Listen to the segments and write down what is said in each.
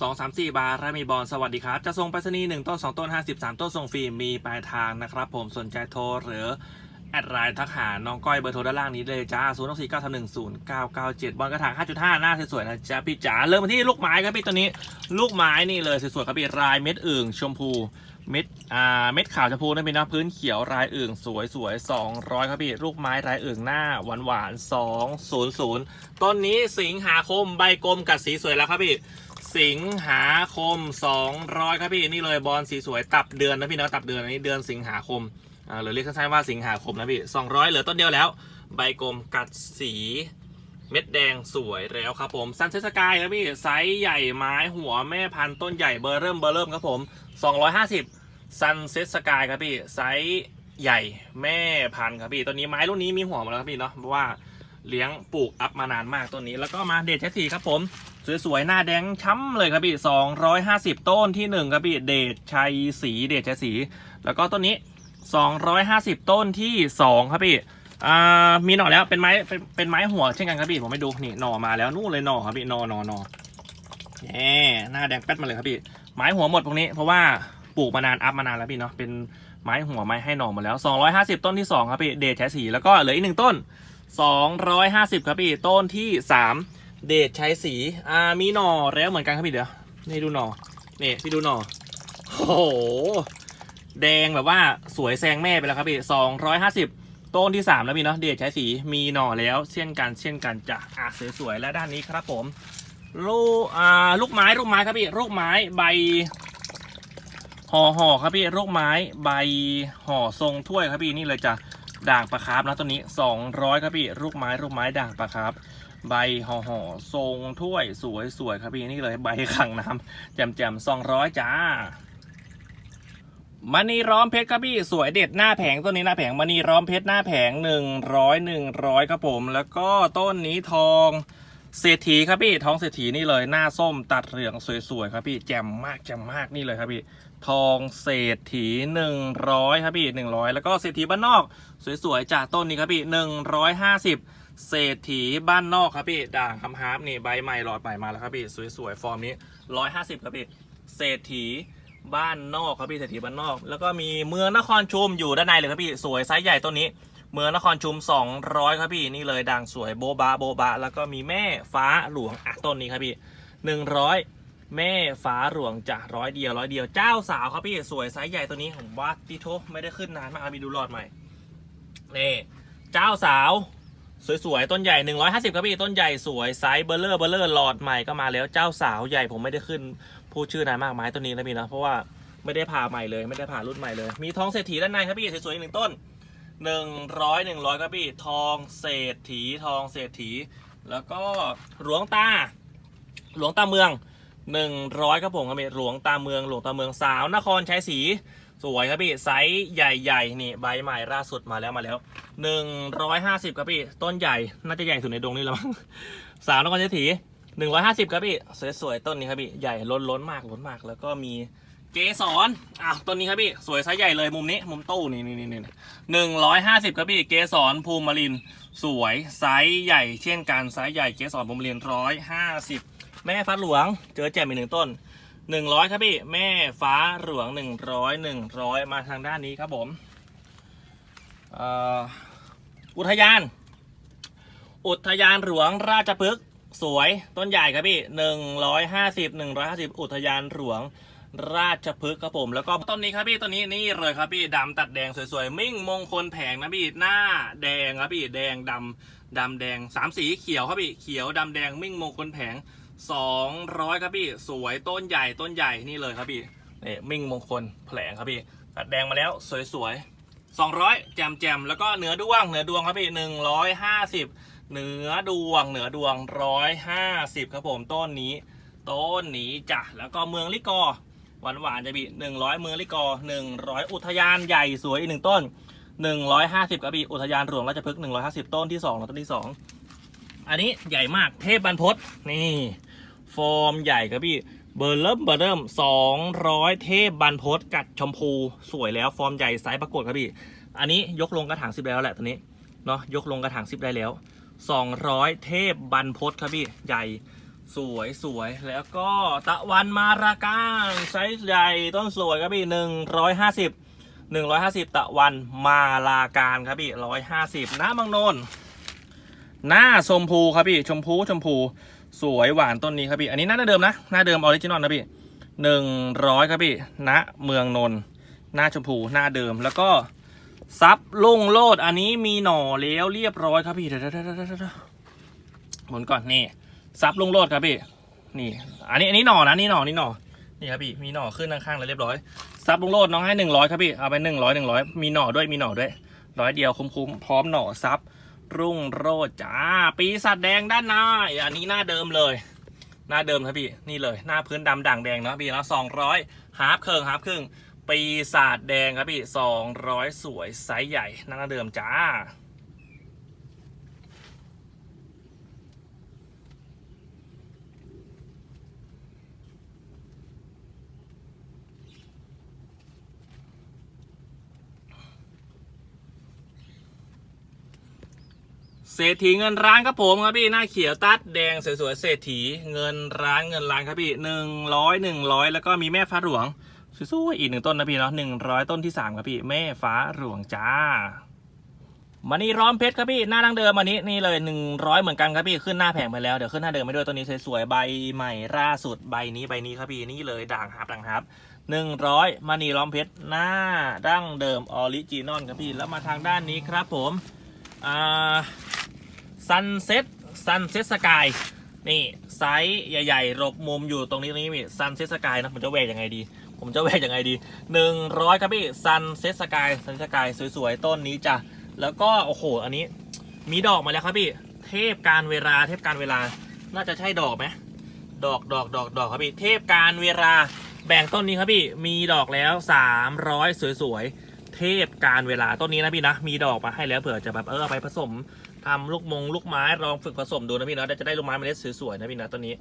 สองสามสี่บาร์และมีบอลสวัสดีครับ จะส่งไปรษณีย์หนึ่งต้นสองต้นห้าสิบสามต้นส่งฟรีมีปลายทางนะครับผมสนใจโทรหรือ แอดไลน์ทักหา น้องก้อยเบอร์โทรด้านล่างนี้เลยจ้า0 6 4 9 3 1 0 9 9 7 บอลกระถาง 5.5 หน้าสวยๆนะจ๊ะพี่จ๋าเริ่มกันที่ลูกไม้ครับพี่ตัวนี้ ลูกไม้นี่เลยสวยๆครับพี่รายเม็ดอื่นชมพูเม็ด อ่า เม็ดขาวชมพูนั่นเป็นนะพื้นเขียวรายอื่นสวยสวย200ครับพี่ ลูกไม้รายอื่นหน้าหวานหวานๆ200ต้นนี้สิงหาคมใบกลมกัดสีสวยแล้วครับพี่ สิงหาคม 200 ครับพี่นี่เลยบอลสีสวยตับเดือนนะพี่เนาะตับเดือนอันนี้เดือนสิงหาคมอ่าหรือเรียกสั้นๆว่าสิงหาคมนะพี่ 200 เหลือต้นเดียวแล้ว ใบกลมกัดสีเม็ดแดงสวยแล้วครับผมซันเซสกายครับพี่ไซส์ใหญ่ไม้หัวแม่พันธุ์ต้นใหญ่เบอร์เริ่มเบอร์เริ่มครับผม 250ซันเซสกายครับพี่ไซส์ใหญ่แม่พันธุ์ครับพี่ต้นนี้ไม้รุ่นนี้มีหัวหมาแล้วครับพี่เนาะเพราะว่า เลี้ยงปลูกอัพมานานมากต้นนี้ แล้วก็มาเดชแชสีครับผมสวยๆหน้าแดงช้ำเลยครับพี่250 ต้นที่ 1 ครับพี่เดชชัยสีเดชชัยสี แล้วก็ต้นนี้ 250 ต้นที่ 2 ครับพี่อ่ามีหน่อแล้วเป็นไม้เป็นเป็นไม้หัวเช่นกันครับพี่ผมไม่ดูนี่หน่อมาแล้วนู่นเลยหน่อครับพี่หน่อหน่อหน่อแย่หน้าแดงแป๊ดมาเลยครับพี่ไม้หัวหมดพวกนี้เพราะว่าปลูกมานานอัพมานานแล้วพี่เนาะเป็นไม้หัวไม้ให้หน่อหมดแล้ว 250 ต้นที่ 2 ครับพี่เดชชัยสีแล้วก็เหลืออีกหนึ่งต้น 250 ครับพี่ ต้นที่ 3 เดชใช้สีอามีหน่อแล้วเหมือนกันครับพี่เดี๋ยวนี่ดูหน่อนี่พี่ดูหน่อโอ้โห แดงแบบว่าสวยแซงแม่ไปแล้วครับพี่250 ต้นที่ 3 แล้วพี่เนาะเดชใช้สีมีหน่อแล้วเช่นกันเช่นกันจ้ะอะสวยๆและด้านนี้ครับผมลูกอ่าลูกไม้ลูกไม้ครับพี่ลูกไม้ใบห่อห่อครับพี่ลูกไม้ใบห่อทรงถ้วยครับพี่นี่เลยจ้ะ ด่างปลาคาร์ฟนะตัวนี้ 200 ครับพี่ลูกไม้ลูกไม้ด่างปลาคาร์ฟใบห่อห่อทรงถ้วยสวยสวยครับพี่นี่เลยใบขังน้ำแจ่มแจ่มสองร้อยจ้ามันีร้อมเพชรครับพี่สวยเด็ดหน้าแผงต้นนี้หน้าแผงมันีร้อมเพชรหน้าแผงหนึ่งร้อยหนึ่งร้อยครับผม แล้วก็ต้นนี้ทองเศรษฐีครับพี่ทองเศรษฐีนี่เลยหน้าส้มตัดเหลืองสวยๆครับพี่แจ่มมากแจ่มมากนี่เลยครับพี่ทองเศรษฐีหนึ่งร้อยครับพี่หนึ่งร้อยแล้วก็เศรษฐีบ้านนอก สวยๆจากต้นนี้ครับพี่หนึ่งร้อยห้าสิบเศรษฐีบ้านนอกครับพี่ด่างคำฮาร์ปนี่ใบใหม่หลอดใหม่มาแล้วครับพี่สวยๆฟอร์มนี้ร้อยห้าสิบครับพี่เศรษฐีบ้านนอกครับพี่เศรษฐีบ้านนอก แล้วก็มีเมืองนครชุมอยู่ด้านในเลยครับพี่สวยไซส์ใหญ่ต้นนี้ เมืองนครชุม 200 ครับพี่นี่เลยด่างสวยโบบาโบบาแล้วก็มีแม่ฟ้าหลวงอะต้นนี้ครับพี่100 แม่ฟ้าหลวงจ้ะร้อยเดียวร้อยเดียวเจ้าสาวครับพี่สวยไซส์ใหญ่ตัวนี้ผมว่าติโทไม่ได้ขึ้นนานมากอะมีดูหลอดใหม่ นี่เจ้าสาว สวยๆ ต้นใหญ่ 150ครับพี่ต้นใหญ่สวยไซส์เบลเลอร์เบลเลอร์หลอดใหม่ก็มาแล้วเจ้าสาวใหญ่ผมไม่ได้ขึ้นพูดชื่อนานมากไม้ต้นนี้นะพี่นะเพราะว่าไม่ได้ผ่าใหม่เลยไม่ได้ผ่ารุ่นใหม่เลย มีทองเศรษฐีด้านในครับพี่สวยๆอีกหนึ่งต้นหนึ่งร้อยหนึ่งร้อยครับพี่ทองเศรษฐีทองเศรษฐี แล้วก็หลวงตา หลวงตาเมืองหนึ่งร้อยครับผมครับพี่หลวงตาเมืองหลวงตาเมืองสาวนครชัยศรี สวยครับพี่ไซส์ใหญ่ๆนี่ใบใหม่ล่าสุดมาแล้วมาแล้วหนึ่งร้อยห้าสิบครับพี่ต้นใหญ่น่าจะใหญ่สุดในดงนี่แล้วมั้งสาวนครชัยศรีหนึ่งร้อยห้าสิบครับพี่สวยๆต้นนี้ครับพี่ใหญ่ล้นล้นๆมากล้นมาก แล้วก็มีเกสรอ้าวต้นนี้ครับพี่สวยไซส์ใหญ่เลยมุมนี้มุมตู้นี่นี่นี่หนึ่งร้อยห้าสิบครับพี่เกสรภูมิลินสวยไซส์ใหญ่เช่นกันไซส์ใหญ่เกสรภูมิลินร้อยห้าสิบแม่ฟ้าหลวงเจอแจ่มอีกหนึ่งต้น หนึ่งร้อยครับพี่แม่ฟ้าหลวงหนึ่งร้อยหนึ่งร้อยมาทางด้านนี้ครับผมอุทยาน อุทยานหลวงราชพฤกษ์สวยต้นใหญ่ครับพี่หนึ่งร้อยห้าสิบหนึ่งร้อยห้าสิบอุทยานหลวงราชพฤกษ์ครับผม แล้วก็ต้นนี้ครับพี่ต้นนี้นี่เลยครับพี่ดำตัดแดงสวยๆ มิ่งมงคลแผงนะพี่หน้าแดงครับพี่แดงดำดำแดงสามสีเขียวครับพี่เขียวดำแดงมิ่งมงคลแผง สองร้อยครับพี่ สวยต้นใหญ่ต้นใหญ่นี่เลยครับพี่นี่มิ่งมงคลแผลงครับพี่ตัดแดงมาแล้วสวยๆสองร้อยแจมแจมแล้วก็เนื้อดวงเนื้อดวงครับพี่หนึ่งร้อยห้าสิบเนื้อดวงเหนือดวงร้อยห้าสิบครับผมต้นนี้ ต้นนี้จ้ะแล้วก็เมืองลิกอหวานหวานๆจะบีหนึ่งร้อยมืองลิกอหนึ่งร้อยอุทยานใหญ่สวยอีกหนึ่งต้นหนึ่งร้อยห้าสิบกระบี่อุทยานหลวงราชพฤกษ์หนึ่งร้อยห้าสิบต้นที่สองต้นที่สองอันนี้ใหญ่มากเทพบรรพตนี่ ฟอร์มใหญ่กระบี่เบอร์เริ่มเบอร์เริ่มสองร้อยเทพบรรพตกัดชมพู สวยแล้วฟอร์มใหญ่ไซส์ประกวดกระบี่ อันนี้ยกลงกระถางสิบแล้วแหละตัวนี้เนาะยกลงกระถางสิบได้แล้วสองร้อยเทพบรรพตครับพี่ใหญ่สวยสวยแล้วก็ตะวันมาราการไซส์ใหญ่ต้นสวยครับพี่หนึ่งร้อยห้าสิบหนึ่งร้อยห้าสิบตะวันมาลาการครับพี่ร้อยห้าสิบน้ำบางโนนหน้าชมพูครับพี่ชมพูชมพู สวยหวานต้นนี้ครับพี่ อันนี้หน้าเดิมนะ หน้าเดิมออริจินอลนะพี่หนึ่งร้อยครับพี่ ณ เมืองนนท์หน้าชมพูหน้าเดิม แล้วก็ซับลุ่งโลด อันนี้มีหน่อแล้วเรียบร้อยครับพี่เดี๋ยวเดี๋ยวเดี๋ยวเดี๋ยวเดี๋ยวหมุนก่อนนี่ซับลุ่งโลดครับพี่ นี่ อันนี้อันนี้หน่อนะนี่หน่อนี่หน่อ นี่ครับพี่ มีหน่อขึ้นข้างๆแล้วเรียบร้อย ซับลุงโลดน้องให้หนึ่งร้อยครับพี่ เอาไปหนึ่งร้อยหนึ่งร้อยมีหน่อด้วยมีหน่อด้วยร้อยเดียวคุ้มๆพร้อมหน่อซับ รุ่งโรจน์จ้า ปีศาจแดงด้านหน้าอันนี้หน้าเดิมเลย หน้าเดิมครับพี่ นี่เลย หน้าพื้นดำด่างแดงเนาะพี่แล้วสองร้อยฮาร์ปเคิงฮาร์ปครึ่งปีศาจแดงครับพี่สองร้อยสวยไซส์ใหญ่หน้าเดิมจ้า เศรษฐีเงินร้านครับผมครับพี่หน้าเขียวตัดแดงสวยๆเศรษฐีเงินร้านเงินร้านครับพี่หนึ่งร้อยหนึ่งร้อยแล้วก็มีแม่ฟ้าหลวงสวยๆอีกหนึ่งต้นนะพี่เนาะหนึ่งร้อยต้นที่สามครับพี่แม่ฟ้าหลวงจ้ามันนี่ร้อมเพชรครับพี่หน้าดังเดิมอันนี้นี่เลยหนึ่งร้อยเหมือนกันครับพี่ขึ้นหน้าแผงไปแล้วเดี๋ยวขึ้นหน้าเดิมไปด้วยต้นนี้สวยๆใบใหม่ล่าสุดใบนี้ใบนี้ครับพี่นี่เลยด่างฮับด่างฮับหนึ่งร้อยมันนี่ร้อมเพชรหน้าดั้งเดิมออริจินอลครับพี่แล้วมาทางด้านนี้ครับผมอ่า ซันเซ็ตซันเซ็ตสกายนี่ไซส์ใหญ่ๆหลบมุมอยู่ตรงนี้ตรงนี้มีซันเซ็ตสกายนะผมจะแวกยังไงดี ผมจะแวกยังไงดีหนึ่งร้อยครับพี่ซันเซ็ตสกายซันสกายสวยๆ ต้นนี้จ้ะ แล้วก็ โอ้โห อันนี้ มีดอกมาแล้วครับพี่ เทพการเวลาเทพการเวลา น่าจะใช่ดอกไหมดอกดอกดอกดอกครับพี่ เทพการเวลาแบ่งต้นนี้ครับพี่ มีดอกแล้ว 300 สวยๆ เทพการเวลาต้นนี้นะพี่นะ มีดอกมาให้แล้วเผื่อจะแบบเออไปผสม ทำลูกมงลูกไม้ลองฝึกผสมดูนะพี่นะจะได้ลูกไม้เมล็ดสวยๆนะพี่นะต้นนี้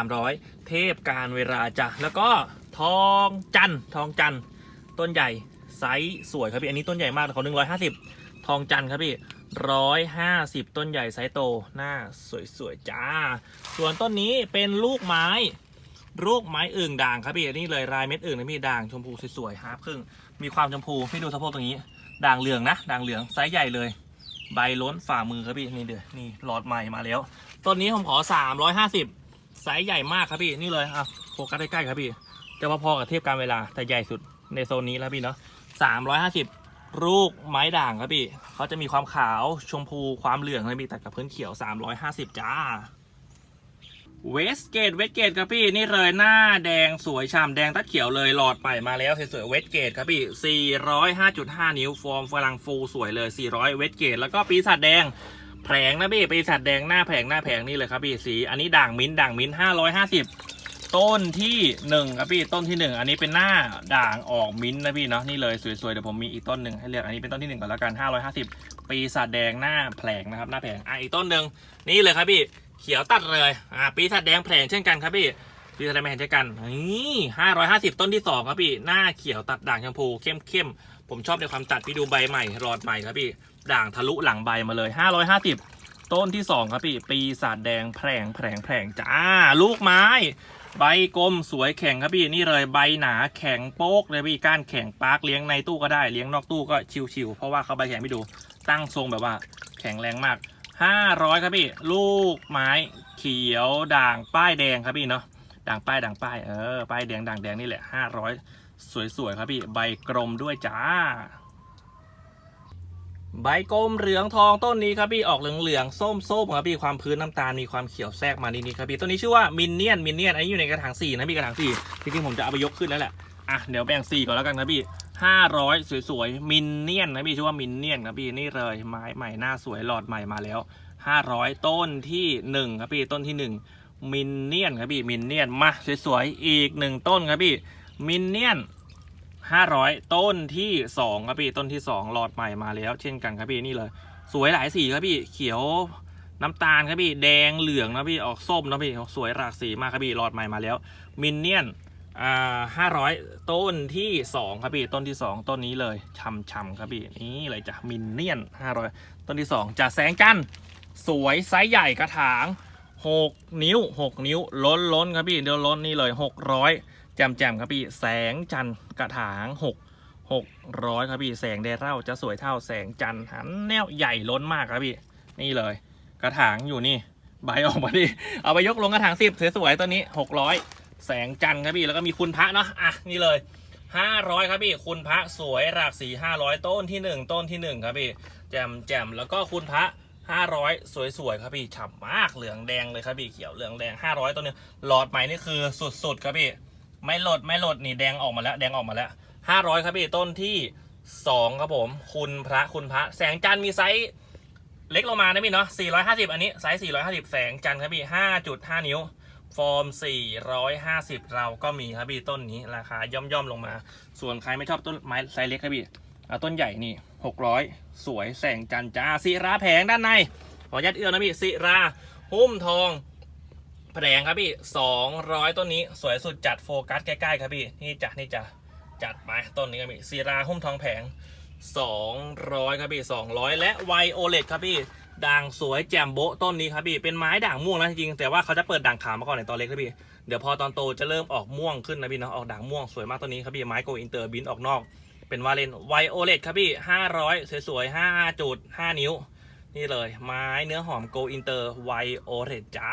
300 เทพการเวลาจ้ะแล้วก็ทองจันทองจันต้นใหญ่ไซส์สวยครับพี่อันนี้ต้นใหญ่มากเขาหนึ่งร้อยห้าสิบทองจันครับพี่ร้อยห้าสิบต้นใหญ่ไซส์โตหน้าสวยๆจ้า ส่วนต้นนี้เป็นลูกไม้ลูกไม้อึ่งด่างครับพี่อันนี้เลยลายเม็ดอึ่งนะพี่ด่างชมพูสวยๆฮาร์ปครึ่งมีความชมพูพี่ดูสะโพกตรงนี้ ด่างเหลืองนะ ด่างเหลืองไซส์ใหญ่เลย ใบล้นฝ่ามือครับพี่นี่เดี๋ยวนี่หลอดใหม่มาแล้วต้นนี้ผมขอ 350ไซส์ใหญ่มากครับพี่นี่เลยอะโฟกัสใกล้ๆครับพี่จะพอๆกับเทียบการเวลาแต่ใหญ่สุดในโซนนี้แล้วพี่เนาะ350 ลูกไม้ด่างครับพี่เขาจะมีความขาวชมพูความเหลืองเลยพี่ตัดกับพื้นเขียว 350 จ้า เวสเกตเวสเกตครับพี่นี่เลยหน้าแดงสวยฉ่ำแดงตัดเขียวเลยหลอดใหม่มาแล้วสวยๆเวสเกตครับพี่ 405.5 นิ้วฟอร์มฝรั่งฟูสวยเลย 400 เวสเกตแล้วก็ปีศาจแดงแผงนะพี่ปีศาจแดงหน้าแผงหน้าแผงนี่เลยครับพี่สีอันนี้ด่างมิ้นด่างมิ้น 550 ต้นที่หนึ่งครับพี่ต้นที่หนึ่งอันนี้เป็นหน้าด่างออกมิ้นนะพี่เนาะนี่เลยสวยๆเดี๋ยวผมมีอีกต้นหนึ่งให้เลือกอันนี้เป็นต้นที่หนึ่งก่อนแล้วกัน550 ปีศาจแดงหน้าแผงนะครับหน้าแผงอะอีกต้นหนึ่งนี่เลยครับพี่ เขียวตัดเลยอ่าปีศาจแดงแผลงเช่นกันครับพี่ปีศาจแดงแผลงเช่นกันนี่ห้าร้อยห้าสิบต้นที่สองครับพี่หน้าเขียวตัดด่างชมพูเข้มเข้มผมชอบในความตัดพี่ดูใบใหม่รอดใหม่ครับพี่ด่างทะลุหลังใบมาเลยห้าร้อยห้าสิบต้นที่สองครับพี่ปีศาจแดงแผลงแผลงแผลงจ้าลูกไม้ใบกลมสวยแข็งครับพี่นี่เลยใบหนาแข็งโป๊กเลยพี่ก้านแข็งปาร์กเลี้ยงในตู้ก็ได้เลี้ยงนอกตู้ก็ชิวๆเพราะว่าเขาใบแข็งไม่ดูตั้งทรงแบบว่าแข็งแรงมาก ห้าร้อยครับพี่ ลูกไม้เขียวด่างป้ายแดงครับพี่เนาะด่างป้ายด่างป้ายเออป้ายแดงด่างแดงนี่แหละห้าร้อยสวยๆครับพี่ ใบกลมด้วยจ้า ใบกลมเหลืองทองต้นนี้ครับพี่ออกเหลืองๆส้มๆครับพี่ความพื้นน้ำตาลมีความเขียวแทรกมานิดๆครับพี่ต้นนี้ชื่อว่ามินเนียนมินเนียนอันนี้อยู่ในกระถางสี่นะพี่กระถางสี่จริงๆผมจะเอาไปยกขึ้นแล้วแหละอะเดี๋ยวแบ่งสี่ก่อนแล้วกันครับพี่ ห้าร้อยสวยๆ มินเนียนนะพี่ชื่อว่ามินเนียนครับพี่นี่เลยไม้ใหม่หน้าสวยหลอดใหม่มาแล้วห้าร้อยต้นที่หนึ่งครับพี่ต้นที่หนึ่งมินเนียนครับพี่มินเนียนมาสวยๆอีกหนึ่งต้นครับพี่มินเนียนห้าร้อยต้นที่สองครับพี่ต้นที่สองหลอดใหม่มาแล้ว เช่นกันครับพี่นี่เลย สวยหลายสีครับพี่เขียวน้ำตาลครับพี่แดงเหลืองนะพี่ออกส้มนะพี่สวยหลากสีมากครับพี่หลอดใหม่มาแล้วมินเนียน อ่าห้าร้อยต้นที่สองครับพี่ต้นที่สองต้นนี้เลยช่ำช่ำครับพี่นี่เลยจ้ะมินเนี่ยนห้าร้อยต้นที่สองจะแสงจันทร์สวยไซส์ใหญ่กระถางหกนิ้วหกนิ้วล้นล้นครับพี่เดี๋ยวล้นนี่เลยหกร้อยแจมแจมครับพี่แสงจันทร์กระถางหกหกร้อยครับพี่แสงแดดเร่าจะสวยเท่าแสงจันทร์หันแนวใหญ่ล้นมากครับพี่นี่เลย กระถางอยู่นี่ใบออกมาดิเอาไปยกลงกระถางสิบสวยๆตัวนี้หกร้อย แสงจันทร์ครับพี่แล้วก็มีคุณพระเนาะอะนี่เลยห้าร้อยครับพี่คุณพระสวยหลากสีห้าร้อยต้นที่หนึ่งต้นที่หนึ่งครับพี่แจมแจมแล้วก็คุณพระห้าร้อยสวยๆครับพี่ฉ่ำมากเหลืองแดงเลยครับพี่เขียวเหลืองแดงห้าร้อยต้นนึงหลอดใหม่นี่คือสุดๆครับพี่ไม่หลดไม่หลดนี่แดงออกมาแล้วแดงออกมาแล้วห้าร้อยครับพี่ต้นที่สองครับผม คุณพระคุณพระแสงจันทร์มีไซส์เล็กลงมานะพี่เนาะ450 อันนี้ไซส์450 แสงจันทร์ครับพี่5.5 นิ้ว ฟอร์ม 450 เราก็มีครับพี่ต้นนี้ราคาย่อมย่อมๆลงมา ส่วนใครไม่ชอบต้นไม้ไซส์เล็กครับพี่เอาต้นใหญ่นี่ 600 สวยแสงจันจ้าศิราแผงด้านใน ขออนุญาตเอื้อนะพี่ศิราหุ้มทองแผงครับพี่ 200 ต้นนี้สวยสุดจัดโฟกัสใกล้ๆครับพี่นี่จ้ะนี่จ้ะจัดไปต้นนี้ครับพี่ศิราหุ้มทองแผง 200 ครับพี่ 200 และไวโอเลตครับพี่ ด่างสวยแจ่มโบะต้นนี้ครับพี่เป็นไม้ด่างม่วงนะจริงแต่ว่าเขาจะเปิดด่างขาวมาก่อนในตอนเล็กครับพี่เดี๋ยวพอตอนโตจะเริ่มออกม่วงขึ้นนะพี่เนาะออกด่างม่วงสวยมากต้นนี้ครับพี่ไม้โกอินเตอร์บินออกนอก เป็นวาเลนไวโอเลตครับพี่ห้าร้อยสวยๆ5จุดห้านิ้ว นี่เลยไม้เนื้อหอมโกอินเตอร์ไวโอเลตจ้า